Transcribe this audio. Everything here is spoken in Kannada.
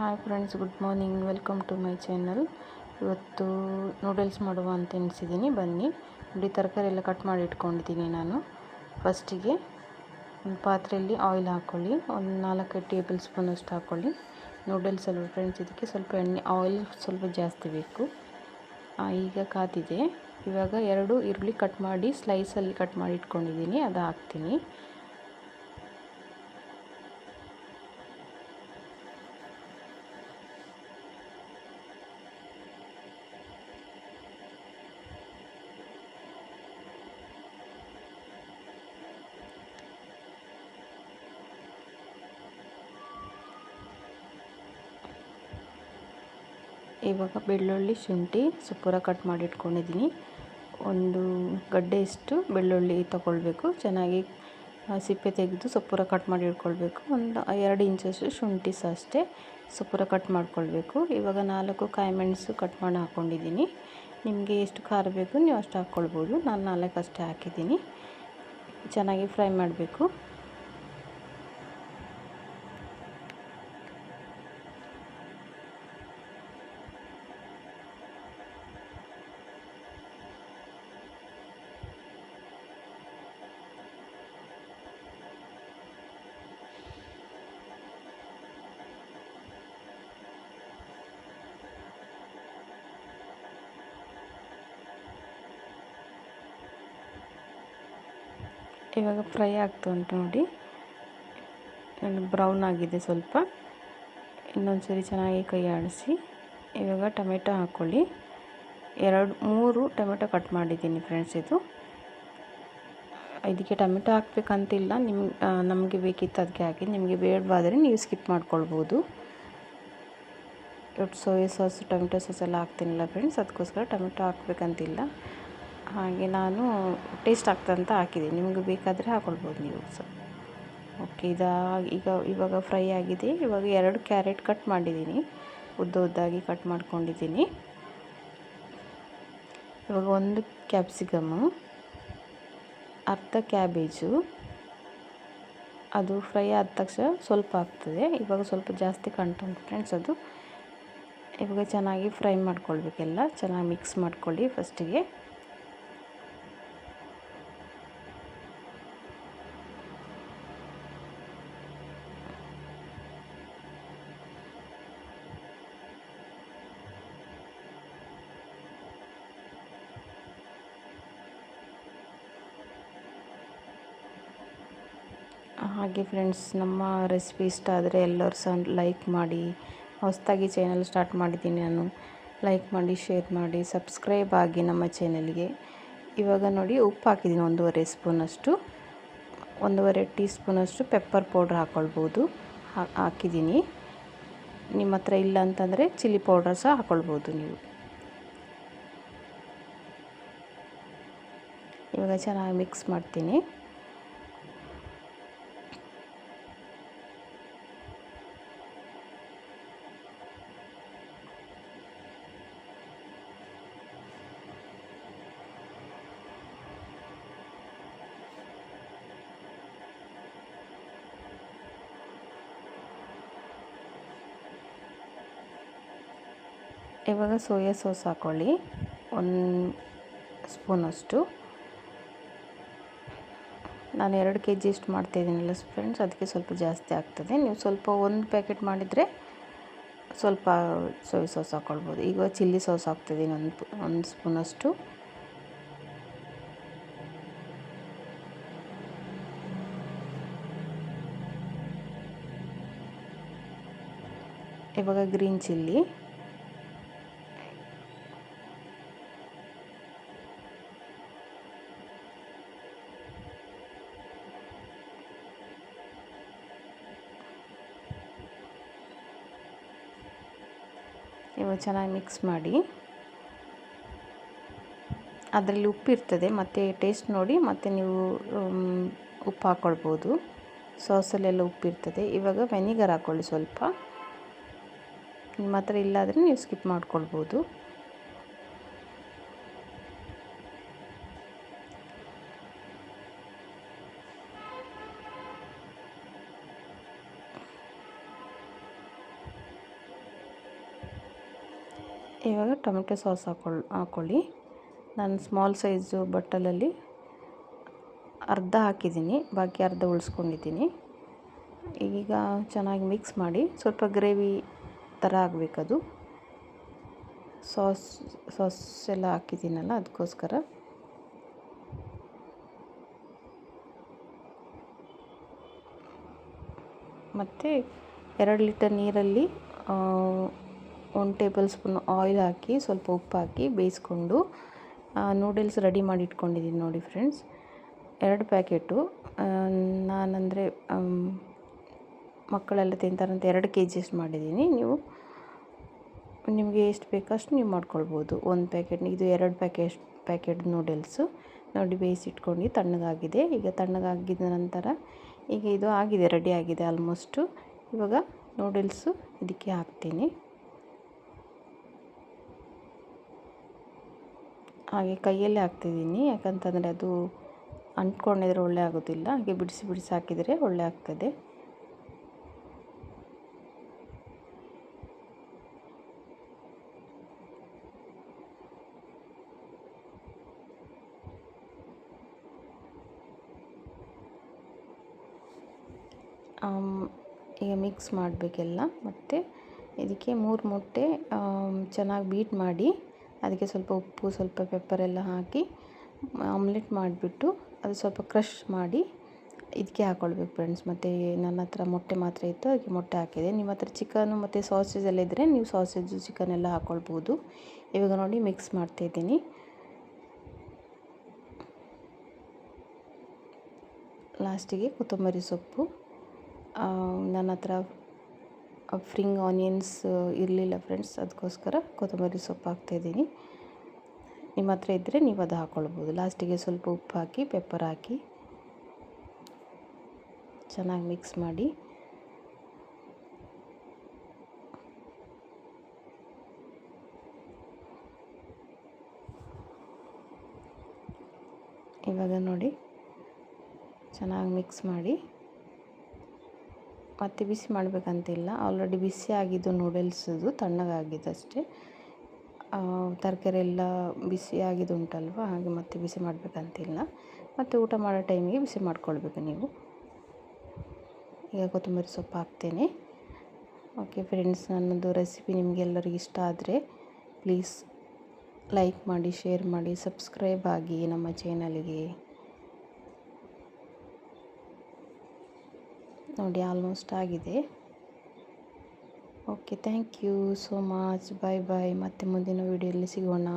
Hi friends, good morning. Welcome to my channel. ಇವತ್ತು ನೂಡಲ್ಸ್ ಮಾಡುವ ಅಂತ ಎಣಿಸಿದ್ದೀನಿ. ಬನ್ನಿ. ನೋಡಿ, ತರಕಾರಿ ಎಲ್ಲ ಕಟ್ ಮಾಡಿ ಇಟ್ಕೊಂಡಿದ್ದೀನಿ ನಾನು. ಫಸ್ಟಿಗೆ ಒಂದು ಪಾತ್ರೆಯಲ್ಲಿ ಆಯಿಲ್ ಹಾಕ್ಕೊಳ್ಳಿ ಒಂದು ನಾಲ್ಕು ಟೇಬಲ್ ಸ್ಪೂನ್ ಅಷ್ಟು ಹಾಕ್ಕೊಳ್ಳಿ ನೂಡಲ್ಸ್ ಅಲ್ವ ಫ್ರೆಂಡ್ಸ್, ಇದಕ್ಕೆ ಸ್ವಲ್ಪ ಎಣ್ಣೆ, ಆಯಿಲ್ ಸ್ವಲ್ಪ ಜಾಸ್ತಿ ಬೇಕು. ಈಗ ಕಾದಿದೆ. ಇವಾಗ ಎರಡು ಈರುಳ್ಳಿ ಕಟ್ ಮಾಡಿ, ಸ್ಲೈಸಲ್ಲಿ ಕಟ್ ಮಾಡಿ ಇಟ್ಕೊಂಡಿದ್ದೀನಿ. ಅದು ಹಾಕ್ತೀನಿ. ಇವಾಗ ಬೆಳ್ಳುಳ್ಳಿ ಶುಂಠಿ ಸುಪ್ಪುರ ಕಟ್ ಮಾಡಿ ಇಟ್ಕೊಂಡಿದ್ದೀನಿ ಒಂದು ಗಡ್ಡೆಯಷ್ಟು ಬೆಳ್ಳುಳ್ಳಿ ತಗೊಳ್ಬೇಕು. ಚೆನ್ನಾಗಿ ಸಿಪ್ಪೆ ತೆಗೆದು ಸೊಪ್ಪುರ ಕಟ್ ಮಾಡಿ ಇಟ್ಕೊಳ್ಬೇಕು ಒಂದು ಎರಡು ಇಂಚಷ್ಟು ಶುಂಠಿ ಸಹ ಅಷ್ಟೇ ಸೊಪ್ಪುರ ಕಟ್ ಮಾಡ್ಕೊಳ್ಬೇಕು. ಇವಾಗ ನಾಲ್ಕು ಕಾಯಿ ಮೆಣಸು ಕಟ್ ಮಾಡಿ ಹಾಕ್ಕೊಂಡಿದ್ದೀನಿ ನಿಮಗೆ ಎಷ್ಟು ಖಾರ ಬೇಕು ನೀವು ಅಷ್ಟು ಹಾಕ್ಕೊಳ್ಬೋದು. ನಾನು ನಾಲ್ಕು ಅಷ್ಟೇ ಹಾಕಿದ್ದೀನಿ. ಚೆನ್ನಾಗಿ ಫ್ರೈ ಮಾಡಬೇಕು. ಇವಾಗ ಫ್ರೈ ಆಗ್ತಾ ಉಂಟು ನೋಡಿ. ಬ್ರೌನ್ ಆಗಿದೆ ಸ್ವಲ್ಪ. ಇನ್ನೊಂದು ಸರಿ ಚೆನ್ನಾಗಿ ಕೈ ಆಡಿಸಿ. ಇವಾಗ ಟೊಮೆಟೊ ಹಾಕ್ಕೊಳ್ಳಿ ಎರಡು, ಮೂರು ಟೊಮೆಟೊ ಕಟ್ ಮಾಡಿದ್ದೀನಿ ಫ್ರೆಂಡ್ಸ್ ಇದು. ಇದಕ್ಕೆ ಟೊಮೆಟೊ ಹಾಕ್ಬೇಕಂತಿಲ್ಲ. ನಿಮ್ಗೆ ನಮಗೆ ಬೇಕಿತ್ತು ಅದಕ್ಕೆ ಹಾಕಿ. ನಿಮಗೆ ಬೇಡವಾದರೆ ನೀವು ಸ್ಕಿಪ್ ಮಾಡ್ಕೊಳ್ಬೋದು. ಸೋಯಾ ಸಾಸ್, ಟೊಮೆಟೊ ಸಾಸ್ ಎಲ್ಲ ಹಾಕ್ತೀನಿಲ್ಲ ಫ್ರೆಂಡ್ಸ್, ಅದಕ್ಕೋಸ್ಕರ ಟೊಮೆಟೊ ಹಾಕ್ಬೇಕಂತಿಲ್ಲ. ಹಾಗೆ ನಾನು ಟೇಸ್ಟ್ ಆಗ್ತಂತ ಹಾಕಿದ್ದೀನಿ. ನಿಮಗೆ ಬೇಕಾದರೆ ಹಾಕ್ಕೊಳ್ಬೋದು ನೀವು ಸಹ ಓಕೆ, ಇದಾ ಈಗ, ಇವಾಗ ಫ್ರೈ ಆಗಿದೆ. ಇವಾಗ ಎರಡು ಕ್ಯಾರೆಟ್ ಕಟ್ ಮಾಡಿದ್ದೀನಿ. ಉದ್ದ ಉದ್ದಾಗಿ ಕಟ್ ಮಾಡ್ಕೊಂಡಿದ್ದೀನಿ. ಇವಾಗ ಒಂದು ಕ್ಯಾಪ್ಸಿಕಮ್ಮು, ಅರ್ಧ ಕ್ಯಾಬೇಜು. ಅದು ಫ್ರೈ ಆದ ತಕ್ಷಣ ಸ್ವಲ್ಪ ಆಗ್ತದೆ. ಇವಾಗ ಸ್ವಲ್ಪ ಜಾಸ್ತಿ ಕಂಟೆಂಟ್ ಫ್ರೆಂಡ್ಸ್ ಅದು ಇವಾಗ ಚೆನ್ನಾಗಿ ಫ್ರೈ ಮಾಡ್ಕೊಳ್ಬೇಕೆಲ್ಲ. ಚೆನ್ನಾಗಿ ಮಿಕ್ಸ್ ಮಾಡ್ಕೊಳ್ಳಿ ಫಸ್ಟಿಗೆ ಹಾಗೆ ಫ್ರೆಂಡ್ಸ್ ನಮ್ಮ ರೆಸಿಪಿ ಇಷ್ಟ ಆದರೆ ಎಲ್ಲರೂ ಸಹ ಲೈಕ್ ಮಾಡಿ, ಹೊಸದಾಗಿ ಚಾನಲ್ ಸ್ಟಾರ್ಟ್ ಮಾಡಿದ್ದೀನಿ ನಾನು. ಲೈಕ್ ಮಾಡಿ ಶೇರ್ ಮಾಡಿ ಸಬ್ಸ್ಕ್ರೈಬ್ ಆಗಿ ನಮ್ಮ ಚಾನಲ್ಗೆ ಇವಾಗ ನೋಡಿ ಉಪ್ಪು ಹಾಕಿದ್ದೀನಿ, ಒಂದೂವರೆ ಸ್ಪೂನಷ್ಟು. ಒಂದೂವರೆ ಟೀ ಸ್ಪೂನಷ್ಟು ಪೆಪ್ಪರ್ ಪೌಡ್ರ್ ಹಾಕ್ಕೊಳ್ಬೋದು ಹಾಕಿದ್ದೀನಿ. ನಿಮ್ಮ ಹತ್ರ ಇಲ್ಲ ಅಂತಂದರೆ ಚಿಲ್ಲಿ ಪೌಡರ್ ಸಹ ಹಾಕ್ಕೊಳ್ಬೋದು ನೀವು. ಇವಾಗ ಚೆನ್ನಾಗಿ ಮಿಕ್ಸ್ ಮಾಡ್ತೀನಿ. ಇವಾಗ ಸೋಯಾ ಸಾಸ್ ಹಾಕ್ಕೊಳ್ಳಿ ಒಂದು ಸ್ಪೂನಷ್ಟು. ನಾನು ಎರಡು ಕೆ ಜಿ ಇಷ್ಟು ಮಾಡ್ತಾಯಿದ್ದೀನಲ್ಲ ಫ್ರೆಂಡ್ಸ್ ಅದಕ್ಕೆ ಸ್ವಲ್ಪ ಜಾಸ್ತಿ ಆಗ್ತದೆ. ನೀವು ಸ್ವಲ್ಪ ಒಂದು ಪ್ಯಾಕೆಟ್ ಮಾಡಿದರೆ ಸ್ವಲ್ಪ ಸೋಯಾ ಸಾಸ್ ಹಾಕ್ಕೊಳ್ಬೋದು ಈಗ ಚಿಲ್ಲಿ ಸಾಸ್ ಹಾಕ್ತಿದ್ದೀನಿ ಒಂದು ಒಂದು ಸ್ಪೂನಷ್ಟು. ಇವಾಗ ಗ್ರೀನ್ ಚಿಲ್ಲಿ ಇವಾಗ ಚೆನ್ನಾಗಿ ಮಿಕ್ಸ್ ಮಾಡಿ. ಅದರಲ್ಲಿ ಉಪ್ಪಿರ್ತದೆ ಮತ್ತು ಟೇಸ್ಟ್ ನೋಡಿ, ಮತ್ತು ನೀವು ಉಪ್ಪು ಹಾಕ್ಕೊಳ್ಬೋದು ಸಾಸಲ್ಲೆಲ್ಲ ಉಪ್ಪಿರ್ತದೆ ಇವಾಗ ವೆನಿಗರ್ ಹಾಕ್ಕೊಳ್ಳಿ ಸ್ವಲ್ಪ. ನಿಮ್ಮ ಹತ್ರ ಇಲ್ಲಾದರೆ ನೀವು ಸ್ಕಿಪ್ ಮಾಡ್ಕೊಳ್ಬೋದು. ಇವಾಗ ಟೊಮೆಟೊ ಸಾಸ್ ಹಾಕೊಳ್ಳಿ. ಹಾಕ್ಕೊಳ್ಳಿ ನಾನು ಸ್ಮಾಲ್ ಸೈಜು ಬಟ್ಟಲಲ್ಲಿ ಅರ್ಧ ಹಾಕಿದ್ದೀನಿ, ಬಾಕಿ ಅರ್ಧ ಉಳಿಸ್ಕೊಂಡಿದ್ದೀನಿ. ಈಗ ಚೆನ್ನಾಗಿ ಮಿಕ್ಸ್ ಮಾಡಿ, ಸ್ವಲ್ಪ ಗ್ರೇವಿ ಥರ ಆಗಬೇಕದು. ಸಾಸ್ ಸಾಸ್ ಎಲ್ಲ ಹಾಕಿದ್ದೀನಲ್ಲ ಅದಕ್ಕೋಸ್ಕರ ಮತ್ತು ಎರಡು ಲೀಟರ್ ನೀರಲ್ಲಿ ಒಂದು ಟೇಬಲ್ ಸ್ಪೂನ್ ಆಯಿಲ್ ಹಾಕಿ, ಸ್ವಲ್ಪ ಉಪ್ಪು ಹಾಕಿ ಬೇಯಿಸ್ಕೊಂಡು ನೂಡಲ್ಸ್ ರೆಡಿ ಮಾಡಿ ಇಟ್ಕೊಂಡಿದ್ದೀನಿ ನೋಡಿ ಫ್ರೆಂಡ್ಸ್. ಎರಡು ಪ್ಯಾಕೆಟು ನಾನಂದರೆ ಮಕ್ಕಳೆಲ್ಲ ತಿಂತಾರಂತ ಎರಡು ಕೆ ಜಿಯಷ್ಟು ಮಾಡಿದ್ದೀನಿ. ನೀವು ನಿಮಗೆ ಎಷ್ಟು ಬೇಕಷ್ಟು ನೀವು ಮಾಡ್ಕೊಳ್ಬೋದು. ಒಂದು ಪ್ಯಾಕೆಟ್, ಇದು ಎರಡು ಪ್ಯಾಕೆಟ್ ಪ್ಯಾಕೆಟ್ ನೂಡಲ್ಸು. ನೋಡಿ ಬೇಯಿಸಿಟ್ಕೊಂಡು ತಣ್ಣಗಾಗಿದೆ. ಈಗ ತಣ್ಣಗಾಗಿದ ನಂತರ, ಈಗ ಇದು ಆಗಿದೆ, ರೆಡಿ ಆಗಿದೆ ಆಲ್ಮೋಸ್ಟು. ಇವಾಗ ನೂಡಲ್ಸು ಇದಕ್ಕೆ ಹಾಕ್ತೀನಿ. ಹಾಗೆ ಕೈಯಲ್ಲೇ ಹಾಕ್ತಿದ್ದೀನಿ. ಯಾಕಂತಂದರೆ ಅದು ಅಂಟ್ಕೊಂಡಿದ್ರೆ ಒಳ್ಳೆ ಆಗೋದಿಲ್ಲ. ಹಾಗೆ ಬಿಡಿಸಿ ಬಿಡಿಸಿ ಹಾಕಿದರೆ ಒಳ್ಳೆ ಆಗ್ತದೆ. ಈಗ ಮಿಕ್ಸ್ ಮಾಡಬೇಕೆಲ್ಲ. ಮತ್ತು ಇದಕ್ಕೆ ಮೂರು ಮೊಟ್ಟೆ ಚೆನ್ನಾಗಿ ಬೀಟ್ ಮಾಡಿ ಅದಕ್ಕೆ ಸ್ವಲ್ಪ ಉಪ್ಪು, ಸ್ವಲ್ಪ ಪೆಪ್ಪರ್ ಎಲ್ಲ ಹಾಕಿ ಆಮ್ಲೆಟ್ ಮಾಡಿಬಿಟ್ಟು ಅದು ಸ್ವಲ್ಪ ಕ್ರಷ್ ಮಾಡಿ ಇದಕ್ಕೆ ಹಾಕ್ಕೊಳ್ಬೇಕು ಫ್ರೆಂಡ್ಸ್ ಮತ್ತು ನನ್ನ ಹತ್ರ ಮೊಟ್ಟೆ ಮಾತ್ರ ಇತ್ತು, ಅದಕ್ಕೆ ಮೊಟ್ಟೆ ಹಾಕಿದೆ. ನಿಮ್ಮ ಹತ್ರ ಚಿಕನು ಮತ್ತು ಸಾಸೇಜ್ ಎಲ್ಲ ಇದ್ದರೆ ನೀವು ಸಾಸೇಜು ಚಿಕನ್ ಎಲ್ಲ ಹಾಕ್ಕೊಳ್ಬೋದು ಇವಾಗ ನೋಡಿ ಮಿಕ್ಸ್ ಮಾಡ್ತಾಯಿದ್ದೀನಿ ಲಾಸ್ಟಿಗೆ ಕೊತ್ತಂಬರಿ ಸೊಪ್ಪು. ನನ್ನ ಹತ್ರ ಫ್ರಿಂಗ್ ಆನಿಯನ್ಸ್ ಇರಲಿಲ್ಲ ಫ್ರೆಂಡ್ಸ್. ಅದಕ್ಕೋಸ್ಕರ ಕೊತ್ತಂಬರಿ ಸೊಪ್ಪು ಹಾಕ್ತಾಯಿದ್ದೀನಿ ನಿಮ್ಮ ಹತ್ರ ಇದ್ದರೆ ನೀವು ಅದು ಹಾಕ್ಕೊಳ್ಬೋದು ಲಾಸ್ಟಿಗೆ ಸ್ವಲ್ಪ ಉಪ್ಪು ಹಾಕಿ, ಪೆಪ್ಪರ್ ಹಾಕಿ ಚೆನ್ನಾಗಿ ಮಿಕ್ಸ್ ಮಾಡಿ. ಇವಾಗ ನೋಡಿ, ಚೆನ್ನಾಗಿ ಮಿಕ್ಸ್ ಮಾಡಿ. ಮತ್ತೆ ಬಿಸಿ ಮಾಡಬೇಕಂತಿಲ್ಲ. ಆಲ್ರೆಡಿ ಬಿಸಿ ಆಗಿದ್ದು ನೂಡಲ್ಸದು ತಣ್ಣಗಾಗಿದ್ದಷ್ಟೇ ತರಕಾರಿ ಎಲ್ಲ ಬಿಸಿ ಆಗಿದ್ದು ಉಂಟಲ್ವ, ಹಾಗೆ ಮತ್ತೆ ಬಿಸಿ ಮಾಡಬೇಕಂತಿಲ್ಲ. ಮತ್ತು ಊಟ ಮಾಡೋ ಟೈಮಿಗೆ ಬಿಸಿ ಮಾಡ್ಕೊಳ್ಬೇಕು ನೀವು. ಈಗ ಕೊತ್ತಂಬರಿ ಸೊಪ್ಪು ಹಾಕ್ತೇನೆ. ಓಕೆ ಫ್ರೆಂಡ್ಸ್, ನನ್ನದು ರೆಸಿಪಿ ನಿಮಗೆಲ್ಲರಿಗೂ ಇಷ್ಟ ಆದರೆ ಪ್ಲೀಸ್ ಲೈಕ್ ಮಾಡಿ, ಶೇರ್ ಮಾಡಿ, ಸಬ್ಸ್ಕ್ರೈಬ್ ಆಗಿ ನಮ್ಮ ಚಾನಲ್ಗೆ. ನೋಡಿ ಆಲ್ಮೋಸ್ಟ್ ಆಗಿದೆ. Okay thank you so much bye bye ಮತ್ತೆ ಮುಂದಿನ ವೀಡಿಯೋಲಿ ಸಿಗೋಣ.